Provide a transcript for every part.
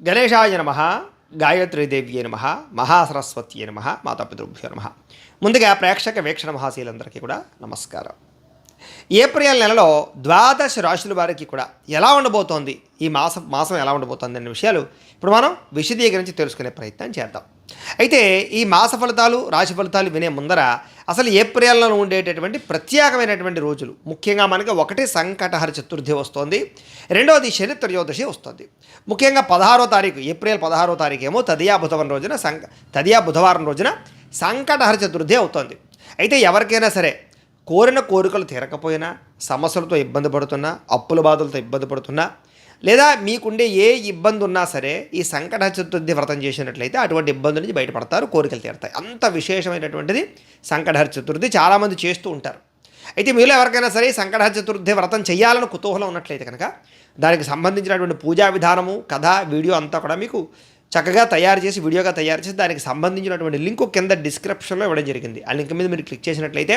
గణేశాయ నమ గాయత్రీదేవ్యే నమ మహాసరస్వత్యే నమ మాతాపితృభ్యో నమ. ముందుగా ప్రేక్షక వీక్షణ మహాశీలందరికీ కూడా నమస్కారం. ఏప్రిల్ నెలలో ద్వాదశ రాశుల వారికి కూడా ఎలా ఉండబోతోంది? ఈ మాసం మాసం ఎలా ఉండబోతోంది అనే విషయాలు ఇప్పుడు మనం విశదీకరించి తెలుసుకునే ప్రయత్నం చేద్దాం. అయితే ఈ మాస ఫలితాలు రాశి ఫలితాలు వినే ముందర అసలు ఏప్రిల్లో ఉండేటటువంటి ప్రత్యేకమైనటువంటి రోజులు. ముఖ్యంగా మనకి ఒకటి సంకటహర చతుర్థి వస్తుంది రెండవది శని త్రయోదశి వస్తుంది. ముఖ్యంగా పదహారో తారీఖు ఏప్రిల్ పదహారో తారీఖు ఏమో తదియా బుధవారం రోజున సంక తదియా బుధవారం రోజున సంకటహర చతుర్థి అవుతుంది. అయితే ఎవరికైనా సరే కోరిన కోరికలు తీరకపోయినా సమస్యలతో ఇబ్బంది పడుతున్నా అప్పుల బాధలతో ఇబ్బంది పడుతున్నా లేదా మీకుండే ఏ ఇబ్బంది ఉన్నా సరే ఈ సంకట చతుర్థి వ్రతం చేసినట్లయితే అటువంటి ఇబ్బంది నుంచి బయటపడతారు కోరికలు తీరుతాయి. అంత విశేషమైనటువంటిది సంకటహర చతుర్థి చాలామంది చేస్తూ ఉంటారు. అయితే మీలో ఎవరికైనా సరే ఈ సంకటహర చతుర్థి వ్రతం చేయాలని కుతూహలం ఉన్నట్లయితే కనుక దానికి సంబంధించినటువంటి పూజా విధానము కథ వీడియో అంతా కూడా మీకు చక్కగా తయారు చేసి వీడియోగా తయారు చేసి దానికి సంబంధించినటువంటి లింకు కింద డిస్క్రిప్షన్లో ఇవ్వడం జరిగింది. ఆ లింక్ మీద మీరు క్లిక్ చేసినట్లయితే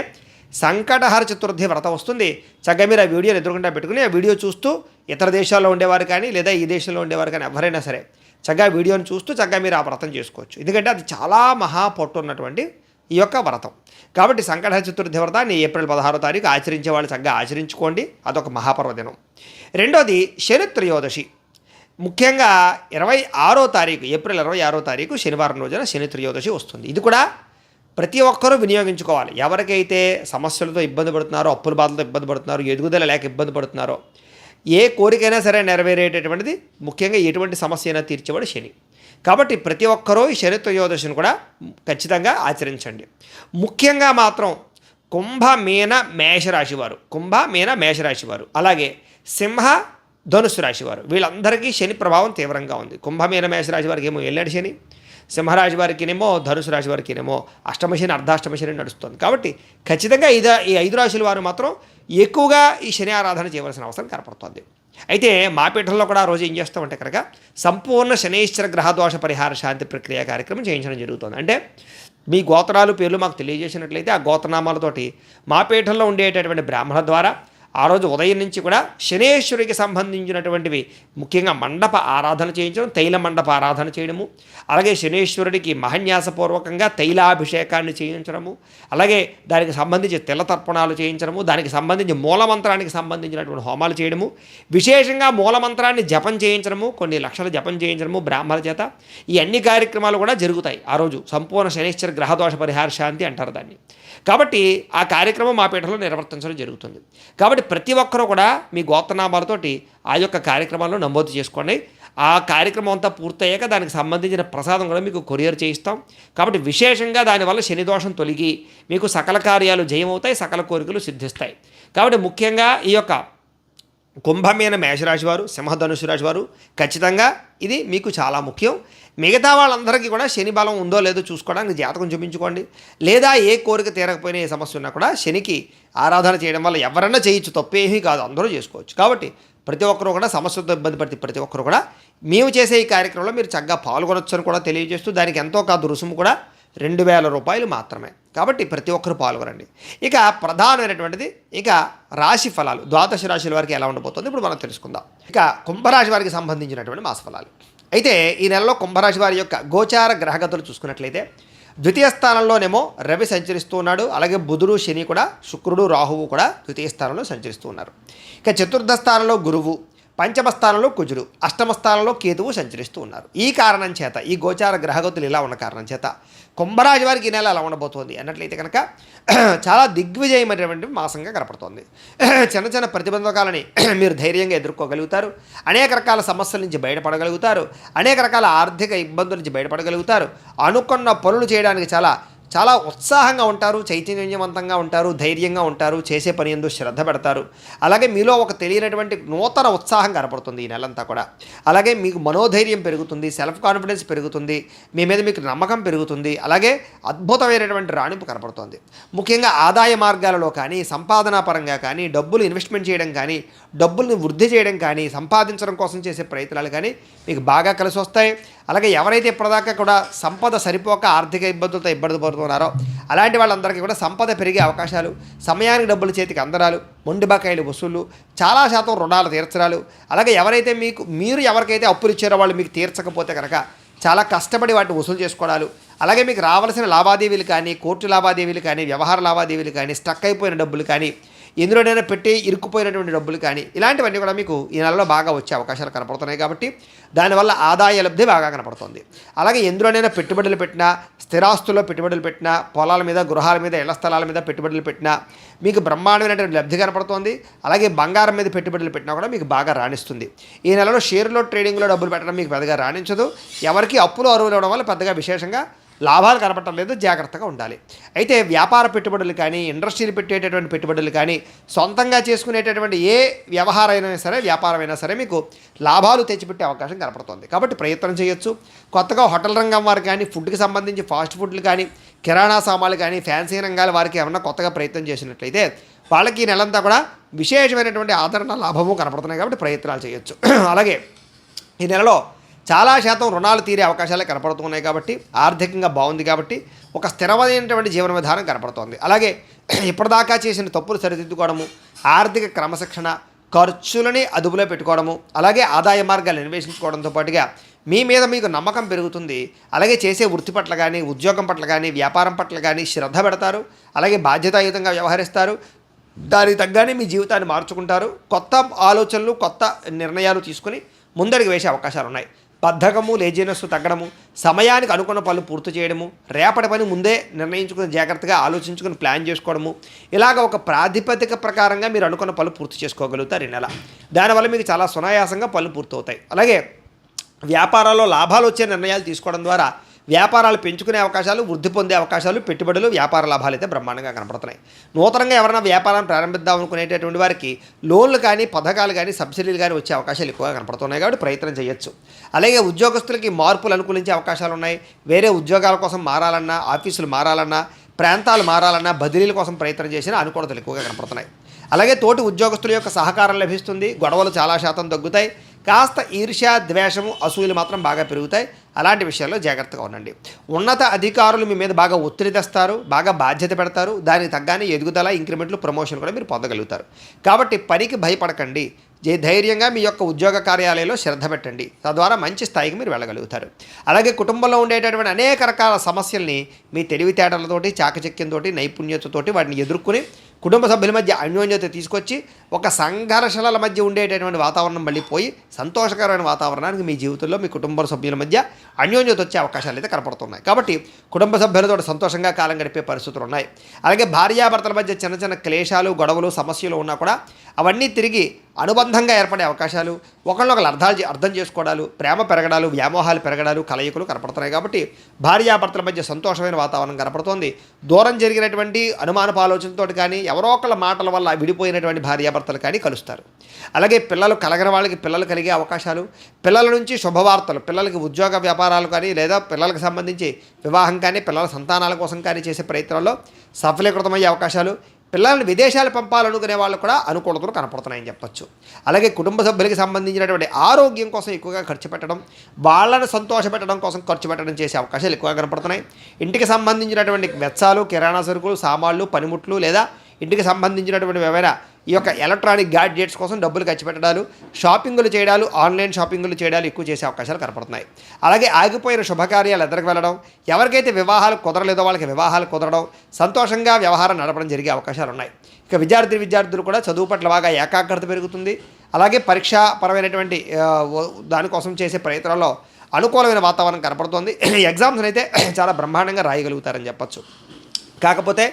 సంకటహర చతుర్థి వ్రతం వస్తుంది. చక్కగా మీరు ఆ వీడియోని ఎదురుకుండా పెట్టుకుని ఆ వీడియో చూస్తూ ఇతర దేశాల్లో ఉండేవారు కానీ లేదా ఈ దేశంలో ఉండేవారు కానీ ఎవరైనా సరే చక్కగా వీడియోని చూస్తూ చక్కగా మీరు ఆ వ్రతం చేసుకోవచ్చు. ఎందుకంటే అది చాలా మహా పొట్టు ఉన్నటువంటి ఈ యొక్క వ్రతం. కాబట్టి సంకటహర చతుర్థి వ్రతాన్ని ఏప్రిల్ పదహారో తారీఖు ఆచరించే వాళ్ళు చక్కగా ఆచరించుకోండి. అదొక మహాపర్వదినం. రెండోది శనిత్రయోదశి. ముఖ్యంగా ఇరవై ఆరో తారీఖు ఏప్రిల్ ఇరవై ఆరో తారీఖు శనివారం రోజున శని త్రయోదశి వస్తుంది. ఇది కూడా ప్రతి ఒక్కరూ వినియోగించుకోవాలి. ఎవరికైతే సమస్యలతో ఇబ్బంది పడుతున్నారో అప్పుల బాధలతో ఇబ్బంది పడుతున్నారో ఎదుగుదల లేక ఇబ్బంది పడుతున్నారో ఏ కోరికైనా సరే నెరవేరేటటువంటిది ముఖ్యంగా ఎటువంటి సమస్య అయినా తీర్చేవాడు శని. కాబట్టి ప్రతి ఒక్కరూ ఈ శని త్రయోదశిని కూడా ఖచ్చితంగా ఆచరించండి. ముఖ్యంగా మాత్రం కుంభ మీన మేషరాశి వారు. కుంభ మీన మేషరాశి వారు. అలాగే సింహ ధనుసు రాశి వారు. వీళ్ళందరికీ శని ప్రభావం తీవ్రంగా ఉంది. కుంభ మీన మేషరాశి వారికి ఏమో వెళ్ళాడు శని. సింహరాశి వారికినేమో ధనుసు రాశి వారికినేమో అష్టమశని అర్ధాష్టమశని నడుస్తుంది. కాబట్టి ఖచ్చితంగా ఇద ఈ ఐదు రాశుల వారు మాత్రం ఎక్కువగా ఈ శని ఆరాధన చేయవలసిన అవసరం కనపడుతుంది. అయితే మా పీఠంలో కూడా ఆ రోజు ఏం చేస్తామంటే కనుక సంపూర్ణ శనేశ్వర గ్రహదోష పరిహార శాంతి ప్రక్రియ కార్యక్రమం చేయించడం జరుగుతుంది. అంటే మీ గోత్రాలు పేర్లు మాకు తెలియజేసినట్లయితే ఆ గోత్రనామాలతోటి మా పీఠంలో ఉండేటటువంటి బ్రాహ్మణ ద్వారా ఆ రోజు ఉదయం నుంచి కూడా శనేశ్వరికి సంబంధించినటువంటివి ముఖ్యంగా మండప ఆరాధన చేయించడం తైల మండప ఆరాధన చేయడము అలాగే శనేశ్వరుడికి మహన్యాసపూర్వకంగా తైలాభిషేకాన్ని చేయించడము అలాగే దానికి సంబంధించి తిలతర్పణాలు చేయించడము దానికి సంబంధించి మూలమంత్రానికి సంబంధించినటువంటి హోమాలు చేయడము విశేషంగా మూలమంత్రాన్ని జపం చేయించడము కొన్ని లక్షల జపం చేయించడము బ్రాహ్మణ చేత ఈ అన్ని కార్యక్రమాలు కూడా జరుగుతాయి ఆ రోజు. సంపూర్ణ శనేశ్వర గ్రహదోష పరిహార శాంతి అంటారు దాన్ని. కాబట్టి ఆ కార్యక్రమం మా పీఠంలో నిర్వర్తించడం జరుగుతుంది. కాబట్టి ప్రతి ఒక్కరూ కూడా మీ గోత్రనామాలతోటి ఆ యొక్క కార్యక్రమాలను నమోదు చేసుకోండి. ఆ కార్యక్రమం అంతా పూర్తయ్యాక దానికి సంబంధించిన ప్రసాదం కూడా మీకు కొరియర్ చేయిస్తాం. కాబట్టి విశేషంగా దానివల్ల శనిదోషం తొలగి మీకు సకల కార్యాలు జయమవుతాయి సకల కోరికలు సిద్ధిస్తాయి. కాబట్టి ముఖ్యంగా ఈ యొక్క కుంభమైన మేషరాశి వారు సింహధనుసు రాశి వారు ఖచ్చితంగా ఇది మీకు చాలా ముఖ్యం. మిగతా వాళ్ళందరికీ కూడా శని బలం ఉందో లేదో చూసుకోవడానికి జాతకం చూపించుకోండి. లేదా ఏ కోరిక తీరకపోయినా ఏ సమస్య ఉన్నా కూడా శనికి ఆరాధన చేయడం వల్ల ఎవరన్నా చేయొచ్చు తప్పేమీ కాదు అందరూ చేసుకోవచ్చు. కాబట్టి ప్రతి ఒక్కరూ కూడా సమస్యతో ఇబ్బంది పడితే ప్రతి ఒక్కరు కూడా మేము చేసే ఈ కార్యక్రమంలో మీరు చక్కగా పాల్గొనొచ్చు అని కూడా తెలియజేస్తూ దానికి ఎంతో కాదు రుసుము కూడా రెండు వేల రూపాయలు మాత్రమే. కాబట్టి ప్రతి ఒక్కరు పాల్గొనండి. ఇక ప్రధానమైనటువంటిది ఇక రాశి ఫలాలు. ద్వాదశ రాశుల వారికి ఎలా ఉండబోతుంది ఇప్పుడు మనం తెలుసుకుందాం. ఇక కుంభరాశి వారికి సంబంధించినటువంటి మాస ఫలాలు. అయితే ఈ నెలలో కుంభరాశి వారి యొక్క గోచార గ్రహగతులు చూసుకున్నట్లయితే ద్వితీయ స్థానంలోనేమో రవి సంచరిస్తూ ఉన్నాడు. అలాగే బుధుడు శని కూడా శుక్రుడు రాహువు కూడా ద్వితీయ స్థానంలో సంచరిస్తూ ఉన్నారు. ఇక చతుర్థ స్థానంలో గురువు పంచమ స్థానంలో కుజుడు అష్టమ స్థానంలో కేతువు సంచరిస్తూ ఉన్నారు. ఈ కారణం చేత ఈ గోచార గ్రహగతులు ఇలా ఉన్న కారణం చేత కుంభరాజు వారికి ఈ నెల అలా ఉండబోతోంది. అన్నట్లయితే కనుక చాలా దిగ్విజయమైనటువంటి మాసంగా కనపడుతోంది. చిన్న చిన్న ప్రతిబంధకాలని మీరు ధైర్యంగా ఎదుర్కోగలుగుతారు. అనేక రకాల సమస్యల నుంచి బయటపడగలుగుతారు. అనేక రకాల ఆర్థిక ఇబ్బందుల నుంచి బయటపడగలుగుతారు. అనుకున్న పనులు చేయడానికి చాలా చాలా ఉత్సాహంగా ఉంటారు చైతన్యవంతంగా ఉంటారు ధైర్యంగా ఉంటారు చేసే పని ఎందు శ్రద్ధ పెడతారు. అలాగే మీలో ఒక తెలియనటువంటి నూతన ఉత్సాహం కనపడుతుంది ఈ నెలంతా కూడా. అలాగే మీకు మనోధైర్యం పెరుగుతుంది సెల్ఫ్ కాన్ఫిడెన్స్ పెరుగుతుంది మీ మీద మీకు నమ్మకం పెరుగుతుంది అలాగే అద్భుతమైనటువంటి రాణింపు కనపడుతుంది. ముఖ్యంగా ఆదాయ మార్గాలలో కానీ సంపాదనా పరంగా కానీ డబ్బులు ఇన్వెస్ట్మెంట్ చేయడం కానీ డబ్బుల్ని వృద్ధి చేయడం కానీ సంపాదించడం కోసం చేసే ప్రయత్నాలు కానీ మీకు బాగా కలిసి వస్తాయి అలాగే ఎవరైతే ఇప్పటిదాకా కూడా సంపద సరిపోక ఆర్థిక ఇబ్బందులతో ఇబ్బంది పడుతున్నారో అలాంటి వాళ్ళందరికీ కూడా సంపద పెరిగే అవకాశాలు సమయానికి డబ్బులు చేతికి అందరాలు మొండి బకాయిలు వసూళ్ళు చాలా శాతం రుణాలు తీర్చరాలు అలాగే ఎవరైతే మీకు మీరు ఎవరికైతే అప్పులు ఇచ్చారో వాళ్ళు మీకు తీర్చకపోతే కనుక చాలా కష్టపడి వాటిని వసూలు చేసుకోవడాలు అలాగే మీకు రావాల్సిన లావాదేవీలు కానీ కోర్టు లావాదేవీలు కానీ వ్యవహార లావాదేవీలు కానీ స్టక్ అయిపోయిన డబ్బులు కానీ ఎందులోనైనా పెట్టి ఇరుక్కుపోయినటువంటి డబ్బులు కానీ ఇలాంటివన్నీ కూడా మీకు ఈ నెలలో బాగా వచ్చే అవకాశాలు కనపడుతున్నాయి కాబట్టి దానివల్ల ఆదాయ లబ్ధి బాగా కనపడుతుంది. అలాగే ఎందులోనైనా పెట్టుబడులు పెట్టినా స్థిరాస్తుల్లో పెట్టుబడులు పెట్టినా పొలాల మీద గృహాల మీద ఇళ్ళ స్థలాల మీద పెట్టుబడులు పెట్టినా మీకు బ్రహ్మాండమైనటువంటి లబ్ధి కనపడుతోంది. అలాగే బంగారం మీద పెట్టుబడులు పెట్టినా కూడా మీకు బాగా రాణిస్తుంది. ఈ నెలలో షేర్లో ట్రేడింగ్లో డబ్బులు పెట్టడం మీకు పెద్దగా రాణించదు. ఎవరికి అప్పులు అరువులు ఇవ్వడం వల్ల పెద్దగా విశేషంగా లాభాలు కనపడటం లేదు జాగ్రత్తగా ఉండాలి. అయితే వ్యాపార పెట్టుబడులు కానీ ఇండస్ట్రీలు పెట్టేటటువంటి పెట్టుబడులు కానీ సొంతంగా చేసుకునేటటువంటి ఏ వ్యవహారం సరే వ్యాపారం అయినా సరే మీకు లాభాలు తెచ్చిపెట్టే అవకాశం కనపడుతుంది. కాబట్టి ప్రయత్నం చేయొచ్చు. కొత్తగా హోటల్ రంగం వారు కానీ ఫుడ్కి సంబంధించి ఫాస్ట్ ఫుడ్లు కానీ కిరాణా సామాన్లు కానీ ఫ్యాన్సీ రంగాల వారికి ఏమన్నా కొత్తగా ప్రయత్నం చేసినట్లయితే వాళ్ళకి ఈ నెలంతా కూడా విశేషమైనటువంటి ఆదరణ లాభము కనపడుతున్నాయి కాబట్టి ప్రయత్నాలు చేయొచ్చు. అలాగే ఈ నెలలో చాలా శాతం రుణాలు తీరే అవకాశాలే కనపడుతున్నాయి కాబట్టి ఆర్థికంగా బాగుంది కాబట్టి ఒక స్థిరమైనటువంటి జీవన విధానం కనపడుతోంది. అలాగే ఇప్పటిదాకా చేసిన తప్పులు సరిదిద్దుకోవడము ఆర్థిక క్రమశిక్షణ ఖర్చులని అదుపులో పెట్టుకోవడము అలాగే ఆదాయ మార్గాలు అన్వేషించుకోవడంతో పాటుగా మీ మీద మీకు నమ్మకం పెరుగుతుంది. అలాగే చేసే వృత్తి పట్ల కానీ ఉద్యోగం పట్ల కానీ వ్యాపారం పట్ల కానీ శ్రద్ధ పెడతారు. అలాగే బాధ్యతాయుతంగా వ్యవహరిస్తారు. దానికి తగ్గానే మీ జీవితాన్ని మార్చుకుంటారు. కొత్త ఆలోచనలు కొత్త నిర్ణయాలు తీసుకుని ముందడుగు వేసే అవకాశాలు ఉన్నాయి బద్ధకము లేజినెస్ తగ్గడము సమయానికి అనుకున్న పనులు పూర్తి చేయడము రేపటి పని ముందే నిర్ణయించుకుని జాగ్రత్తగా ఆలోచించుకుని ప్లాన్ చేసుకోవడము ఇలాగ ఒక ప్రాతిపదిక ప్రకారంగా మీరు అనుకున్న పనులు పూర్తి చేసుకోగలుగుతారు ఈ నెల. దానివల్ల మీకు చాలా సునాయాసంగా పనులు పూర్తవుతాయి. అలాగే వ్యాపారాల్లో లాభాలు వచ్చే నిర్ణయాలు తీసుకోవడం ద్వారా వ్యాపారాలు పెంచుకునే అవకాశాలు వృద్ధి పొందే అవకాశాలు పెట్టుబడులు వ్యాపార లాభాలు అయితే బ్రహ్మాండంగా కనపడుతున్నాయి. నూతనంగా ఎవరైనా వ్యాపారం ప్రారంభిద్దాం అనుకునేటటువంటి వారికి లోన్లు కానీ పథకాలు కానీ సబ్సిడీలు కానీ వచ్చే అవకాశాలు ఎక్కువగా కనపడుతున్నాయి కాబట్టి ప్రయత్నం చేయొచ్చు. అలాగే ఉద్యోగస్తులకి మార్పులు అనుకూలించే అవకాశాలు ఉన్నాయి. వేరే ఉద్యోగాల కోసం మారాలన్నా ఆఫీసులు మారాలన్నా ప్రాంతాలు మారాలన్నా బదిలీల కోసం ప్రయత్నం చేసినా అనుకూలతలు ఎక్కువగా కనపడుతున్నాయి. అలాగే తోటి ఉద్యోగస్తుల యొక్క సహకారం లభిస్తుంది. గొడవలు చాలా శాతం తగ్గుతాయి. కాస్త ఈర్ష్య ద్వేషము అసూయలు మాత్రం బాగా పెరుగుతాయి. అలాంటి విషయాల్లో జాగ్రత్తగా ఉండండి. ఉన్నత అధికారులు మీ మీద బాగా ఒత్తిడి తెస్తారు బాగా బాధ్యత పెడతారు. దానికి తగ్గానే ఎదుగుదల ఇంక్రిమెంట్లు ప్రమోషన్ కూడా మీరు పొందగలుగుతారు. కాబట్టి పనికి భయపడకండి. ధైర్యంగా మీ యొక్క ఉద్యోగ కార్యాలయంలో శ్రద్ధ పెట్టండి. తద్వారా మంచి స్థాయికి మీరు వెళ్ళగలుగుతారు. అలాగే కుటుంబంలో ఉండేటటువంటి అనేక రకాల సమస్యల్ని మీ తెలివితేటలతోటి చాకచక్యంతో నైపుణ్యతతోటి వాటిని ఎదుర్కొని కుటుంబ సభ్యుల మధ్య అన్యోన్యత తీసుకొచ్చి ఒక సంఘర్షణల మధ్య ఉండేటటువంటి వాతావరణం మళ్ళీ పోయి సంతోషకరమైన వాతావరణానికి మీ జీవితంలో మీ కుటుంబ సభ్యుల మధ్య అన్యోన్యత వచ్చే అవకాశాలు అయితే కనపడుతున్నాయి. కాబట్టి కుటుంబ సభ్యులతో సంతోషంగా కాలం గడిపే పరిస్థితులు ఉన్నాయి. అలాగే భార్యాభర్తల మధ్య చిన్న చిన్న క్లేశాలు గొడవలు సమస్యలు ఉన్నా కూడా అవన్నీ తిరిగి అనుబంధంగా ఏర్పడే అవకాశాలు ఒకళ్ళొకరు అర్థాలు అర్థం చేసుకోవడాలు ప్రేమ పెరగడాలు వ్యామోహాలు పెరగడాలు కలయికలు కనపడుతున్నాయి కాబట్టి భార్యాభర్తల మధ్య సంతోషమైన వాతావరణం కనపడుతోంది. దూరం జరిగినటువంటి అనుమానపు ఆలోచనతో కానీ ఎవరో ఒకళ్ళ మాటల వల్ల విడిపోయినటువంటి భార్యాభర్తలు కానీ కలుస్తారు. అలాగే పిల్లలు కలగని వాళ్ళకి పిల్లలు కలిగే అవకాశాలు పిల్లల నుంచి శుభవార్తలు పిల్లలకి ఉద్యోగ వ్యాపారాలు కానీ లేదా పిల్లలకు సంబంధించి వివాహం కానీ పిల్లల సంతానాల కోసం కానీ చేసే ప్రయత్నాల్లో సఫలీకృతమయ్యే అవకాశాలు పిల్లల్ని విదేశాలు పంపాలనుకునే వాళ్ళు కూడా అనుకూలతలు కనపడుతున్నాయని చెప్పచ్చు. అలాగే కుటుంబ సభ్యులకి సంబంధించినటువంటి ఆరోగ్యం కోసం ఎక్కువగా ఖర్చు పెట్టడం వాళ్ళని సంతోషపెట్టడం కోసం ఖర్చు పెట్టడం చేసే అవకాశాలు ఎక్కువగా కనపడుతున్నాయి. ఇంటికి సంబంధించినటువంటి వెచ్చాలు కిరాణా సరుకులు సామాన్లు పనిముట్లు లేదా ఇంటికి సంబంధించినటువంటి ఏమైనా ఈ యొక్క ఎలక్ట్రానిక్ గ్యాడ్జెట్స్ కోసం డబ్బులు ఖర్చు పెట్టడాలు షాపింగులు చేయడాలు ఆన్లైన్ షాపింగులు చేయడాలు ఎక్కువ చేసే అవకాశాలు కనపడుతున్నాయి. అలాగే ఆగిపోయిన శుభకార్యాలు ఎదరికి వెళ్ళడం ఎవరికైతే వివాహాలు కుదరలేదో వాళ్ళకి వివాహాలు కుదరడం సంతోషంగా వ్యవహారం నడపడం జరిగే అవకాశాలు ఉన్నాయి. ఇక విద్యార్థి విద్యార్థులు కూడా చదువు పట్ల బాగా ఏకాగ్రత పెరుగుతుంది. అలాగే పరీక్షాపరమైనటువంటి పరమైనటువంటి దానికోసం చేసే ప్రయత్నాల్లో అనుకూలమైన వాతావరణం కనపడుతోంది. ఎగ్జామ్స్ అయితే చాలా బ్రహ్మాండంగా రాయగలుగుతారని చెప్పొచ్చు. కాకపోతే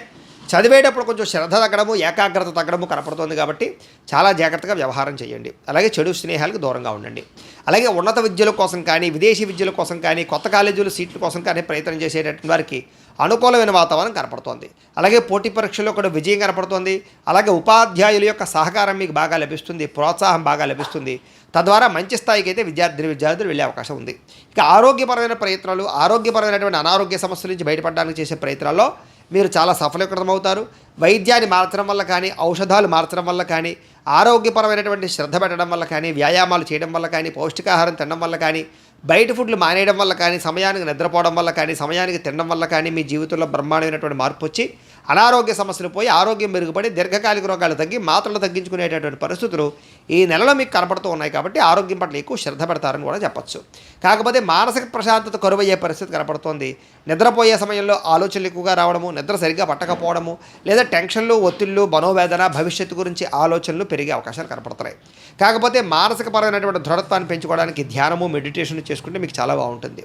చదివేటప్పుడు కొంచెం శ్రద్ధ తగ్గడము ఏకాగ్రత తగ్గడము కనపడుతుంది కాబట్టి చాలా జాగ్రత్తగా వ్యవహారం చేయండి. అలాగే చెడు స్నేహాలకు దూరంగా ఉండండి. అలాగే ఉన్నత విద్యల కోసం కానీ విదేశీ విద్యల కోసం కానీ కొత్త కాలేజీలు సీట్ల కోసం కానీ ప్రయత్నం చేసేటటువంటి వారికి అనుకూలమైన వాతావరణం కనపడుతోంది. అలాగే పోటీ పరీక్షల్లో కూడా విజయం కనపడుతోంది. అలాగే ఉపాధ్యాయుల యొక్క సహకారం మీకు బాగా లభిస్తుంది ప్రోత్సాహం బాగా లభిస్తుంది. తద్వారా మంచి స్థాయికి అయితే విద్యార్థి విద్యార్థులు వెళ్ళే అవకాశం ఉంది. ఇక ఆరోగ్యపరమైన ప్రయత్నాలు ఆరోగ్యపరమైనటువంటి అనారోగ్య సమస్యల నుంచి బయటపడడానికి చేసే ప్రయత్నాల్లో మీరు చాలా సఫలీకృతమవుతారు. వైద్యాన్ని మార్చడం వల్ల కానీ ఔషధాలు మార్చడం వల్ల కానీ ఆరోగ్యపరమైనటువంటి శ్రద్ధ పెట్టడం వల్ల కానీ వ్యాయామాలు చేయడం వల్ల కానీ పౌష్టికాహారం తినడం వల్ల కానీ బయట ఫుడ్లు మానేయడం వల్ల కానీ సమయానికి నిద్రపోవడం వల్ల కానీ సమయానికి తినడం వల్ల కానీ మీ జీవితంలో బ్రహ్మాండమైనటువంటి మార్పు వచ్చి అనారోగ్య సమస్యలు పోయి ఆరోగ్యం మెరుగుపడి దీర్ఘకాలిక రోగాలు తగ్గి మాత్రలు తగ్గించుకునేటటువంటి పరిస్థితులు ఈ నెలలో మీకు కనపడుతూ ఉన్నాయి కాబట్టి ఆరోగ్యం పట్ల ఎక్కువ శ్రద్ధ పెడతారని కూడా చెప్పొచ్చు. కాకపోతే మానసిక ప్రశాంతత కరువయ్యే పరిస్థితి కనపడుతోంది. నిద్రపోయే సమయంలో ఆలోచనలు ఎక్కువగా రావడము నిద్ర సరిగ్గా పట్టకపోవడము లేదా టెన్షన్లు ఒత్తిళ్ళు మనోవేదన భవిష్యత్తు గురించి ఆలోచనలు పెరిగే అవకాశాలు కనపడుతున్నాయి. కాకపోతే మానసిక పరమైనటువంటి దృఢత్వాన్ని పెంచుకోవడానికి ధ్యానము మెడిటేషన్ చేసుకుంటే మీకు చాలా బాగుంటుంది.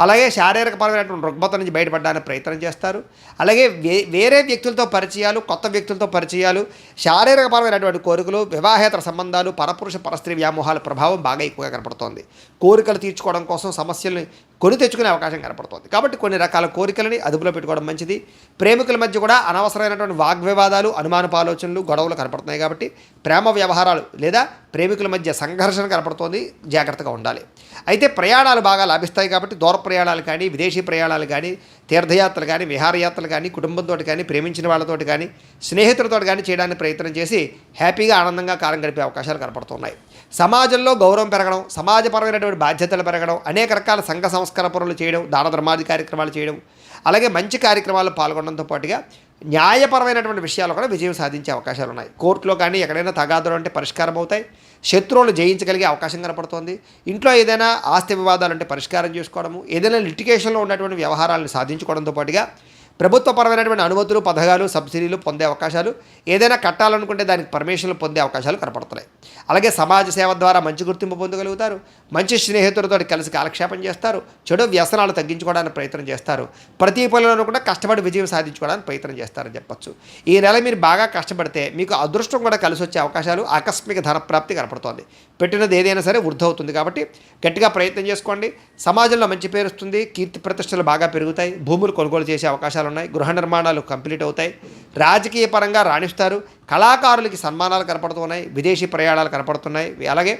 అలాగే శారీరక పరమైనటువంటి రుగ్మత నుంచి బయటపడడానికి ప్రయత్నం చేస్తారు. అలాగే వే వేరే వ్యక్తులతో పరిచయాలు కొత్త వ్యక్తులతో పరిచయాలు శారీరక పరమైనటువంటి కోరికలు వివాహేతర సంబంధాలు పరపురుష పరస్త్రీ వ్యామోహాల ప్రభావం బాగా ఎక్కువగా కనపడుతోంది. కోరికలు తీర్చుకోవడం కోసం సమస్యల్ని కొని తెచ్చుకునే అవకాశం కనపడుతోంది. కాబట్టి కొన్ని రకాల కోరికలని అదుపులో పెట్టుకోవడం మంచిది. ప్రేమికుల మధ్య కూడా అనవసరమైనటువంటి వాగ్వివాదాలు అనుమానపు ఆలోచనలు గొడవలు కనపడుతున్నాయి కాబట్టి ప్రేమ వ్యవహారాలు లేదా ప్రేమికుల మధ్య సంఘర్షణ కనపడుతోంది. జాగ్రత్తగా ఉండాలి. అయితే ప్రయాణాలు బాగా లాభిస్తాయి కాబట్టి దూర ప్రయాణాలు కానీ విదేశీ ప్రయాణాలు కానీ తీర్థయాత్రలు కానీ విహారయాత్రలు కానీ కుటుంబంతో కానీ ప్రేమించిన వాళ్ళతో కానీ స్నేహితులతో కానీ చేయడానికి ప్రయత్నం చేసి హ్యాపీగా ఆనందంగా కాలం గడిపే అవకాశాలు కనపడుతున్నాయి. సమాజంలో గౌరవం పెరగడం సమాజపరమైనటువంటి బాధ్యతలు పెరగడం అనేక రకాల సంఘ సంస్కార పనులు చేయడం దాన ధర్మాది కార్యక్రమాలు చేయడం అలాగే మంచి కార్యక్రమాల్లో పాల్గొనడంతో పాటుగా న్యాయపరమైనటువంటి విషయాలు కూడా విజయం సాధించే అవకాశాలు ఉన్నాయి. కోర్టులో కానీ ఎక్కడైనా తగాదులు అంటే పరిష్కారం అవుతాయి. శత్రువులు జయించగలిగే అవకాశం కనపడుతోంది. ఇంట్లో ఏదైనా ఆస్తి వివాదాలు అంటే పరిష్కారం చేసుకోవడము ఏదైనా లిటికేషన్లో ఉన్నటువంటి వ్యవహారాలను సాధించుకోవడంతో పాటుగా ప్రభుత్వపరమైనటువంటి అనుమతులు పథకాలు సబ్సిడీలు పొందే అవకాశాలు ఏదైనా కట్టాలనుకుంటే దానికి పర్మిషన్లు పొందే అవకాశాలు కనపడుతున్నాయి. అలాగే సమాజ సేవ ద్వారా మంచి గుర్తింపు పొందగలుగుతారు మంచి స్నేహితులతో కలిసి కాలక్షేపం చేస్తారు చెడు వ్యసనాలు తగ్గించుకోవడానికి ప్రయత్నం చేస్తారు ప్రతి పనిలోనూ కూడా కష్టపడి విజయం సాధించుకోవడానికి ప్రయత్నం చేస్తారని చెప్పొచ్చు. ఈ నెల మీరు బాగా కష్టపడితే మీకు అదృష్టం కూడా కలిసి వచ్చే అవకాశాలు ఆకస్మిక ధనప్రాప్తి కనపడుతోంది. పెట్టినది ఏదైనా సరే వృద్ధి అవుతుంది కాబట్టి గట్టిగా ప్రయత్నం చేసుకోండి. సమాజంలో మంచి పేరు వస్తుంది కీర్తి ప్రతిష్టలు బాగా పెరుగుతాయి భూములు కొనుగోలు చేసే అవకాశాలు ఉన్నాయి. గృహ నిర్మాణాలు కంప్లీట్ అవుతాయి. రాజకీయ పరంగా రాణిస్తారు. కళాకారులకి సన్మానాలు కనపడుతున్నాయి. విదేశీ ప్రయాణాలు కనపడుతున్నాయి. అలాగే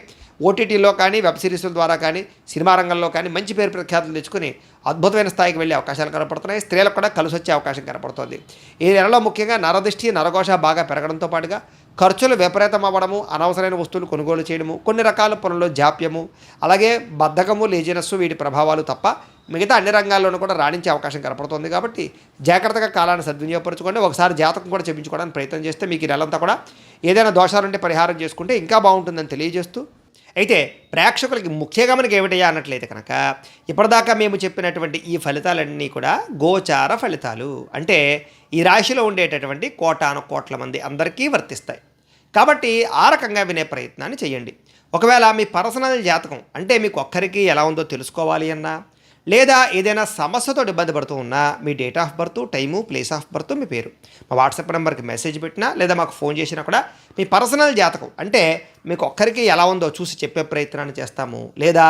ఓటీటీలో కానీ వెబ్ సిరీస్ల ద్వారా కానీ సినిమా రంగంలో కానీ మంచి పేరు ప్రఖ్యాతులు తెచ్చుకుని అద్భుతమైన స్థాయికి వెళ్ళే అవకాశాలు కనపడుతున్నాయి. స్త్రీలకు కూడా కలిసి వచ్చే అవకాశం కనపడుతుంది. ఈ నెలలో ముఖ్యంగా నరదృష్టి నరఘోష బాగా పెరగడంతో పాటుగా ఖర్చులు విపరీతం అవ్వడము అనవసరమైన వస్తువులు కొనుగోలు చేయడము కొన్ని రకాల పనుల్లో జాప్యము అలాగే బద్ధకము లేజినస్సు వీటి ప్రభావాలు తప్ప మిగతా అన్ని రంగాల్లోనూ కూడా రాణించే అవకాశం కనపడుతుంది కాబట్టి జాగ్రత్తగా కాలాన్ని సద్వినియోగపరచుకోండి. ఒకసారి జాతకం కూడా చెప్పించుకోవడానికి ప్రయత్నం చేస్తే మీకు ఈ నెలంతా కూడా ఏదైనా దోషాలుంటే పరిహారం చేసుకుంటే ఇంకా బాగుంటుందని తెలియజేస్తూ అయితే ప్రేక్షకులకి ముఖ్యంగా మనకి ఏమిటయ్యా అన్నట్లయితే కనుక ఇప్పటిదాకా మేము చెప్పినటువంటి ఈ ఫలితాలన్నీ కూడా గోచార ఫలితాలు. అంటే ఈ రాశిలో ఉండేటటువంటి కోటాను కోట్ల మంది అందరికీ వర్తిస్తాయి. కాబట్టి ఆ రకంగా వినే ప్రయత్నాన్ని చేయండి. ఒకవేళ మీ పర్సనల్ జాతకం అంటే మీకు ఒక్కరికి ఎలా ఉందో తెలుసుకోవాలి అన్నా లేదా ఏదైనా సమస్యతో ఇబ్బంది పడుతూ ఉన్నా మీ date of birth time place of birth మీ పేరు. మా వాట్సాప్ నెంబర్కి మెసేజ్ పెట్టినా లేదా మాకు ఫోన్ చేసినా కూడా మీ పర్సనల్ జాతకం. అంటే మీకు ఒక్కరికి ఎలా ఉందో చూసి చెప్పే ప్రయత్నాన్ని చేస్తాము. లేదా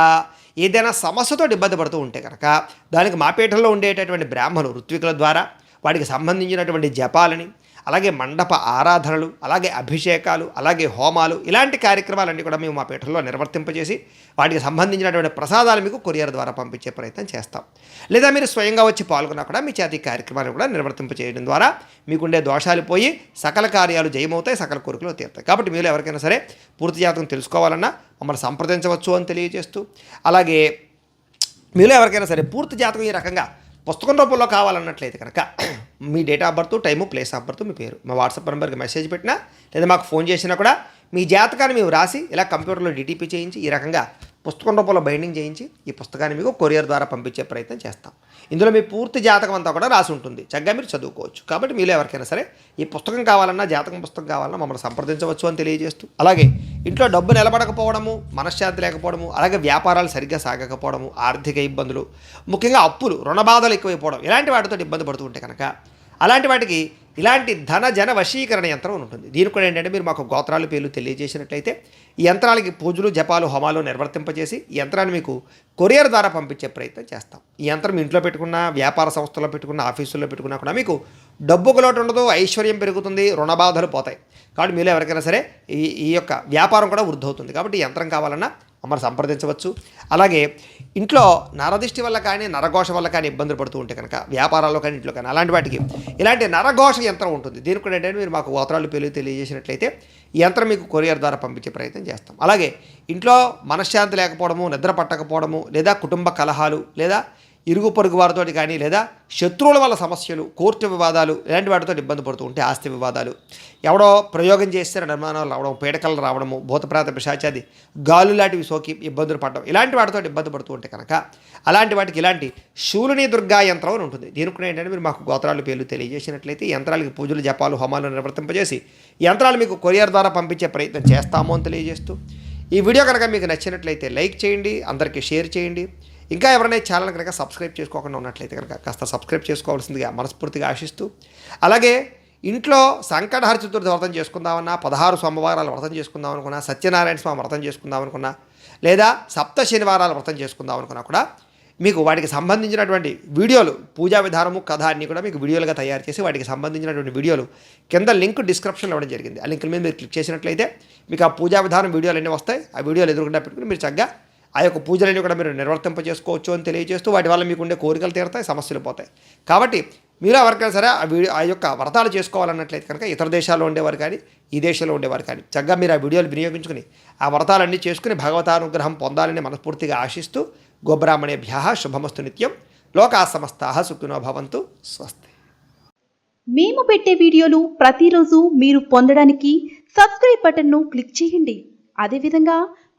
ఏదైనా సమస్యతో ఇబ్బంది పడుతూ ఉంటే కనుక దానికి మా పీఠంలో ఉండేటటువంటి బ్రాహ్మణులు ఋత్వికుల ద్వారా వాటికి సంబంధించినటువంటి జపాలని అలాగే మండప ఆరాధనలు అలాగే అభిషేకాలు అలాగే హోమాలు ఇలాంటి కార్యక్రమాలన్నీ కూడా మేము మా పీఠంలో నిర్వర్తింపజేసి వాటికి సంబంధించినటువంటి ప్రసాదాలు మీకు కొరియర్ ద్వారా పంపించే ప్రయత్నం చేస్తాం. లేదా మీరు స్వయంగా వచ్చి పాల్గొన్నా కూడా మీ చేతి కార్యక్రమాలు కూడా నిర్వర్తింపజేయడం ద్వారా మీకుండే దోషాలు పోయి సకల కార్యాలు జయమవుతాయి సకల కోరికలు తీరుతాయి. కాబట్టి మీరు ఎవరికైనా సరే పూర్తి జాతకం తెలుసుకోవాలన్నా మమ్మల్ని సంప్రదించవచ్చు అని తెలియజేస్తూ అలాగే మీలో ఎవరికైనా సరే పూర్తి జాతకం ఈ రకంగా పుస్తకం రూపంలో కావాలన్నట్లయితే కనుక మీ date of birth time place of birth మీ పేరు. మా వాట్సాప్ నెంబర్కి మెసేజ్ పెట్టినా లేదా మాకు ఫోన్ చేసినా కూడా మీ జాతకాన్ని మేము రాసి ఇలా కంప్యూటర్లో డిటిపి చేయించి ఈ రకంగా పుస్తకం రూపంలో బైండింగ్ చేయించి ఈ పుస్తకాన్ని మీకు కొరియర్ ద్వారా పంపించే ప్రయత్నం చేస్తాం. ఇందులో మీ పూర్తి జాతకం అంతా కూడా రాసి ఉంటుంది. చక్కగా మీరు చదువుకోవచ్చు. కాబట్టి మీలో ఎవరికైనా సరే ఈ పుస్తకం కావాలన్నా జాతకం పుస్తకం కావాలన్నా మమ్మల్ని సంప్రదించవచ్చు అని తెలియజేస్తూ అలాగే ఇంట్లో డబ్బు నిలబడకపోవడము మనశ్శాంతి లేకపోవడము అలాగే వ్యాపారాలు సరిగ్గా సాగకపోవడము ఆర్థిక ఇబ్బందులు ముఖ్యంగా అప్పులు రుణబాధలు ఎక్కువైపోవడం ఇలాంటి వాటితో ఇబ్బంది పడుతుంటే కనుక అలాంటి వాటికి ఇలాంటి ధన జన వశీకరణ యంత్రం ఉంటుంది. దీనికి కూడా ఏంటంటే మీరు మాకు గోత్రాలు పేర్లు తెలియజేసినట్లయితే ఈ యంత్రాలకి పూజలు జపాలు హోమాలు నిర్వర్తింపజేసి ఈ యంత్రాన్ని మీకు కొరియర్ ద్వారా పంపించే ప్రయత్నం చేస్తాం. ఈ యంత్రం ఇంట్లో పెట్టుకున్న వ్యాపార సంస్థలో పెట్టుకున్న ఆఫీసుల్లో పెట్టుకున్నా కూడా మీకు డబ్బుకు లోటు ఉండదు ఐశ్వర్యం పెరుగుతుంది రుణబాధలు పోతాయి. కాబట్టి మీలో ఎవరికైనా సరే ఈ ఈ యొక్క వ్యాపారం కూడా వృద్ధి అవుతుంది. కాబట్టి ఈ యంత్రం కావాలన్నా మమ్మల్ని సంప్రదించవచ్చు. అలాగే ఇంట్లో నరదిష్టి వల్ల కానీ నరఘోష వల్ల కానీ ఇబ్బందులు పడుతూ ఉంటే కనుక వ్యాపారాల్లో కానీ ఇంట్లో కానీ అలాంటి వాటికి ఇలాంటి నరఘోష యంత్రం ఉంటుంది. దీనికి కూడా ఏంటంటే మీరు మాకు గోత్రాలు పేర్లు తెలియజేసినట్లయితే ఈ యంత్రం మీకు కొరియర్ ద్వారా పంపించే ప్రయత్నం చేస్తాం. అలాగే ఇంట్లో మనశ్శాంతి లేకపోవడము నిద్ర పట్టకపోవడము లేదా కుటుంబ కలహాలు లేదా ఇరుగు పొరుగు వారితో కానీ లేదా శత్రువుల వల్ల సమస్యలు కోర్టు వివాదాలు ఇలాంటి వాటితో ఇబ్బంది పడుతూ ఉంటే ఆస్తి వివాదాలు. ఎవడో ప్రయోగం చేస్తే నిర్మాణాలు రావడం పీడకలు రావడము భూతప్రాత పిశాచాది గాలు లాంటివి సోకి ఇబ్బందులు పడడం ఇలాంటి వాటితో ఇబ్బంది పడుతూ ఉంటే కనుక అలాంటి వాటికి ఇలాంటి శూలిని దుర్గా యంత్రం అని ఉంటుంది. దీనికి కూడా ఏంటంటే మీరు మాకు గోత్రాలు పేర్లు తెలియజేసినట్లయితే యంత్రాలకి పూజలు జపాలు హోమాలు నిర్వర్తింపజేసి యంత్రాలు మీకు కొరియర్ ద్వారా పంపించే ప్రయత్నం చేస్తాము అని తెలియజేస్తూ ఈ వీడియో కనుక మీకు నచ్చినట్లయితే లైక్ చేయండి అందరికీ షేర్ చేయండి. ఇంకా ఎవరైనా ఛానల్ కనుక సబ్స్క్రైబ్ చేసుకోకుండా ఉన్నట్లయితే కనుక కాస్త సబ్స్క్రైబ్ చేసుకోవాల్సిందిగా మనస్ఫూర్తిగా ఆశిస్తూ అలాగే ఇంట్లో సంకటహర చతుర్థి వ్రతం చేసుకుందామన్నా పదహారు సోమవారాలు వ్రతం చేసుకుందాం అనుకున్నా సత్యనారాయణ స్వామి వ్రతం చేసుకుందాం అనుకున్నా లేదా సప్త శనివారాలు వ్రతం చేసుకుందాం అనుకున్నా కూడా మీకు వాటికి సంబంధించినటువంటి వీడియోలు పూజా విధానము కథ అన్నీ కూడా మీకు వీడియోలుగా తయారు చేసి వాటికి సంబంధించినటువంటి వీడియోలు కింద లింక్ డిస్క్రిప్షన్లో ఇవ్వడం జరిగింది. ఆ లింక్ మీద మీరు క్లిక్ చేసినట్లయితే మీకు ఆ పూజా విధానం వీడియోలు అన్నీ వస్తాయి. ఆ వీడియోలు ఎదురుకుండా పెట్టుకుని మీరు చక్కగా ఆ యొక్క పూజలన్నీ కూడా మీరు నిర్వర్తింప చేసుకోవచ్చు అని తెలియజేస్తూ వాటి వల్ల మీకు ఉండే కోరికలు తీరుతాయి సమస్యలు పోతాయి. కాబట్టి మీరు ఎవరికైనా సరే ఆ వీడియో ఆ యొక్క వ్రతాలు చేసుకోవాలన్నట్లయితే కనుక ఇతర దేశాల్లో ఉండేవారు కానీ ఈ దేశంలో ఉండేవారు కానీ చక్కగా మీరు ఆ వీడియోలు వినియోగించుకుని ఆ వ్రతాలన్నీ చేసుకుని భగవతానుగ్రహం పొందాలని మనస్ఫూర్తిగా ఆశిస్తూ గోబ్రాహ్మణేభ్య శుభమస్తు నిత్యం. లోకా సమస్తా సుఖినో భవంతు. స్వస్తి. మేము పెట్టే వీడియోలు ప్రతిరోజు మీరు పొందడానికి సబ్స్క్రైబ్ బటన్ను క్లిక్ చేయండి. అదేవిధంగా